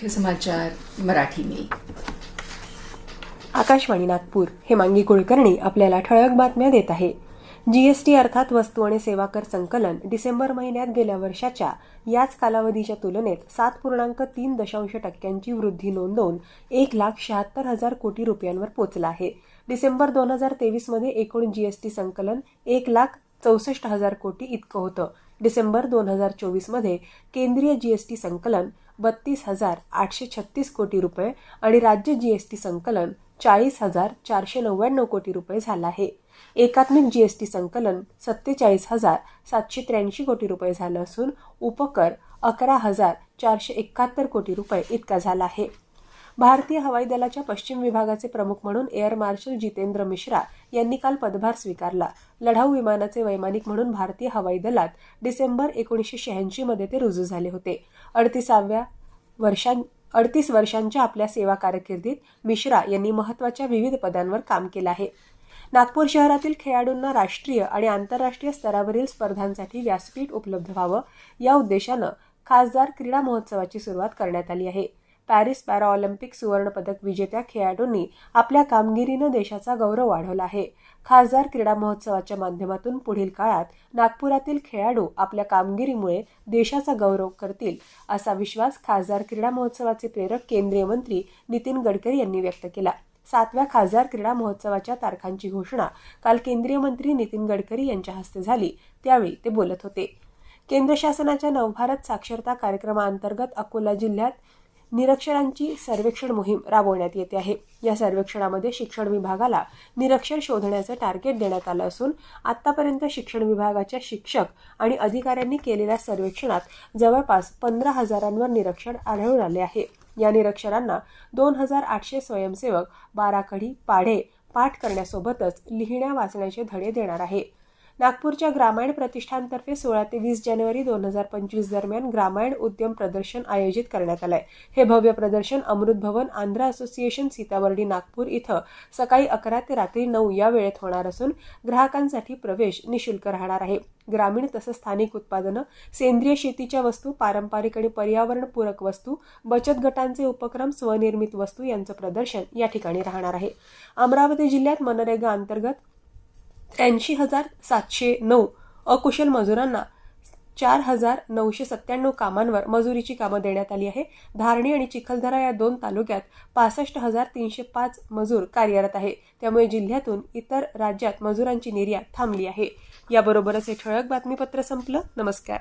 मुख्य समाचार मराठी में आकाशवाणी नागपूर हे मांगी कुलकर्णी आपल्याला ठळक बातम्या देत आहे. जीएसटी अर्थात वस्तू आणि सेवा कर संकलन डिसेंबर महिन्यात गेल्या वर्षाच्या याच कालावधीच्या तुलनेत सात पूर्णांक तीन दशांश टक्क्यांची वृद्धी नोंदवून एक लाख शहात्तर हजार कोटी रुपयांवर पोचला आहे. डिसेंबर दोन हजार तेवीसमध्ये एकूण जीएसटी संकलन एक लाख चौसष्ट हजार कोटी इतकं होतं. डिसेंबर दोन हजार चोवीसमध्ये केंद्रीय जीएसटी संकलन बत्तीस हजार आठशे छत्तीस कोटी रुपये आणि राज्य जीएसटी संकलन चाळीस हजार चारशे नव्याण्णव कोटी रुपये झालं आहे. एकात्मिक जीएसटी संकलन सत्तेचाळीस हजार सातशे त्र्याऐंशी कोटी रुपये झालं असून उपकर अकरा हजार चारशे एकाहत्तर कोटी रुपये इतका झाला आहे. भारतीय हवाई दलाच्या पश्चिम विभागाचे प्रमुख म्हणून एअर मार्शल जितेंद्र मिश्रा यांनी काल पदभार स्वीकारला. लढाऊ विमानाचे वैमानिक म्हणून भारतीय हवाई दलात डिसेंबर एकोणीसशे शहाऐंशी मध्ये ते रुजू झाले होते. अडतीसाव्या वर्षां अडतीस वर्षांच्या आपल्या सेवा कारकिर्दीत मिश्रा यांनी महत्त्वाच्या विविध पदांवर काम केलं आहे. नागपूर शहरातील खेळाडूंना राष्ट्रीय आणि आंतरराष्ट्रीय स्तरावरील स्पर्धांसाठी व्यासपीठ उपलब्ध व्हावं या उद्देशानं खासदार क्रीडा महोत्सवाची सुरुवात करण्यात आली आहे. पॅरिस पॅराऑलिम्पिक सुवर्णपदक विजेत्या खेळाडूंनी आपल्या कामगिरीनं देशाचा गौरव वाढवला आहे. खासदार क्रीडा महोत्सवाच्या माध्यमातून पुढील काळात नागपुरातील खेळाडू आपल्या कामगिरीमुळे देशाचा गौरव करतील असा विश्वास खासदार क्रीडा महोत्सवाचे प्रेरक केंद्रीय मंत्री नितीन गडकरी यांनी व्यक्त केला. सातव्या खासदार क्रीडा महोत्सवाच्या तारखांची घोषणा काल केंद्रीय मंत्री नितीन गडकरी यांच्या हस्ते झाली त्यावेळी ते बोलत होते. केंद्र शासनाच्या नवभारत साक्षरता कार्यक्रमाअंतर्गत अकोला जिल्ह्यात निरक्षरांची सर्वेक्षण मोहीम राबवण्यात येते आहे. या सर्वेक्षणामध्ये शिक्षण विभागाला निरक्षर शोधण्याचं टार्गेट देण्यात आलं असून आतापर्यंत शिक्षण विभागाच्या शिक्षक आणि अधिकाऱ्यांनी केलेल्या सर्वेक्षणात जवळपास पंधरा हजारांवर निरक्षर आढळून आले आहे. या निरक्षरांना दोन हजार आठशे स्वयंसेवक बाराखडी पाढे पाठ करण्यासोबतच लिहिण्या वाचण्याचे धडे देणार आहे. नागपूरच्या ग्रामायण प्रतिष्ठानतर्फे सोळा ते वीस जानेवारी दोन हजार पंचवीस दरम्यान ग्रामायण उद्यम प्रदर्शन आयोजित करण्यात आलंय. हे भव्य प्रदर्शन अमृत भवन आंध्र असोसिएशन सीताबर्डी नागपूर इथं सकाळी अकरा ते रात्री नऊ या वेळेत होणार असून ग्राहकांसाठी प्रवेश निशुल्क राहणार आहे. ग्रामीण तसंच स्थानिक उत्पादनं सेंद्रिय शेतीच्या वस्तू पारंपरिक आणि पर्यावरणपूरक वस्तू बचत गटांचे उपक्रम स्वनिर्मित वस्तू यांचं प्रदर्शन या ठिकाणी राहणार आहे. अमरावती जिल्ह्यात मनरेगा अंतर्गत त्र्याऐंशी हजार सातशे नऊ. अकुशल मजुरांना चार हजार नऊशे सत्त्याण्णव कामांवर मजुरीची कामं देण्यात आली आहे. धारणी आणि चिखलदरा या दोन तालुक्यात पासष्ट हजार तीनशे पाच मजूर कार्यरत आहे. त्यामुळे जिल्ह्यातून इतर राज्यात मजुरांची निर्यात थांबली आहे. याबरोबरच हे ठळक बातमीपत्र संपलं. नमस्कार.